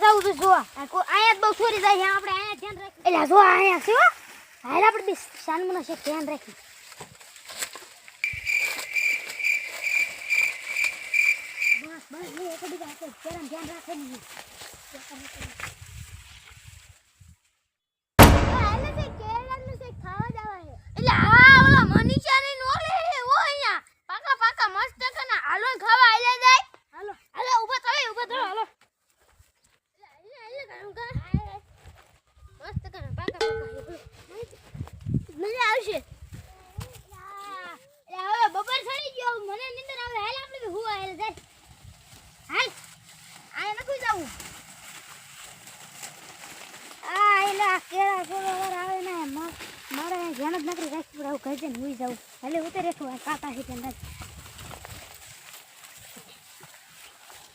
જાવું. અહીંયા જ બહુ છોરી જાય છે. આપણે અહીંયા ધ્યાન રાખી એટલે જો અહીંયા છે હાલ આપણે બી શાનમનો છે ધ્યાન રાખી બસ બસ, એ એક બીજા ધ્યાન રાખે નહીં એટલે આ ઓલા મનીષાની નો લે ઓ અહીંયા પાકા પાકા મસ્ત કના હાલો ને ખાવા આલે જાય હાલો હાલો ઊભા થો ઊભા થો હાલો મસ્ત કના પાકા પાકા મજા આવશે હવે બપોર ચડી ગયો મને નીંદર આવે હાલ આપણે હું હાલ જાય હાલ આ નથી જવું આ કેળા કેળા આવે હાલે, ઉતરે આ કાકા છે ત્યાં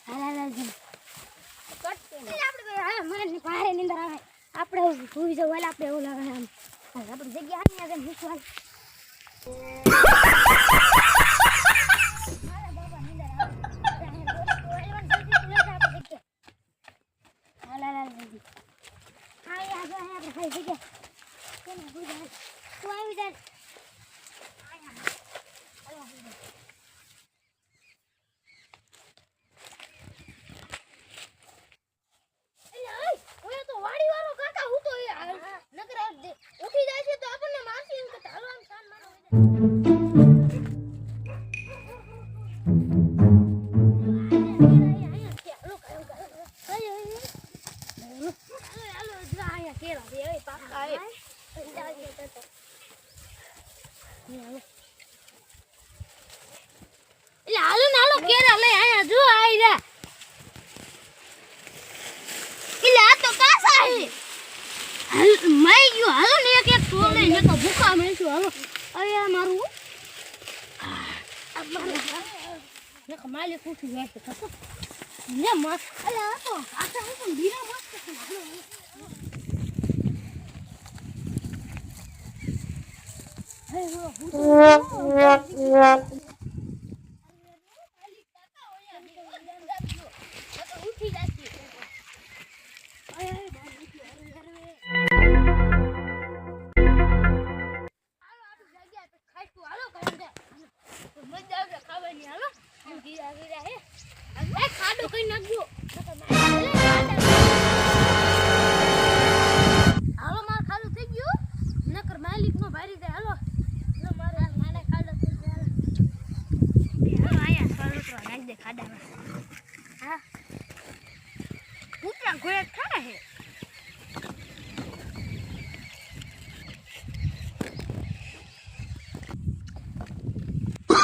હાલ હાલ જમ. આપણે ભારે નીંદર આપણે એવું લાગે આમ આપણે જગ્યા હાલ ને આગળ હાલ. હાલ હાલ જલ્દી હા એ આગળ અહીંયા આપણે ખાઈ જગ્યા તું આવી જાય છે તો એટલે હાલો ને હાલો કેરા લઈ આયા જો આવી જા એટલે આ તો કાસા હે. હાલ મઈ ગયો. હાલો ને એક એક ટોલ લઈને તો ભૂખા મેશું હાલો. અરે આ મારું. ને કમાલી કુઠી જાય છે. ને મસ્ત. અલે આ તો આ તો બીરા મસ્ત છે હાલો હે હો હું તો ઉઠી જાતી અરે અરે હાલો આપણી જગ્યા તો ખાઈશું હાલો કારણ કે મજા આવે ખાવાની હાલો ખાડો કઈ નાખજો.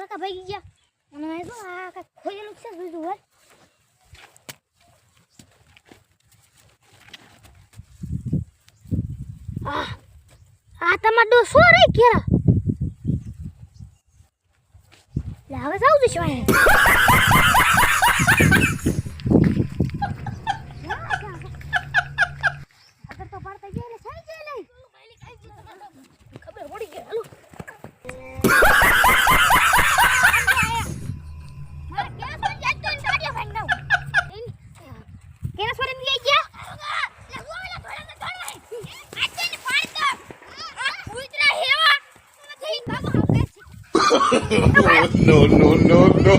અલા, છોકરા કા ભાગી ગયા. અને આ જો આ કાંઈક ખોયેલું છે બીજું હોય આ તમાર ડોસો રે કેરા લે હવે જાવ દે no, no, no, no.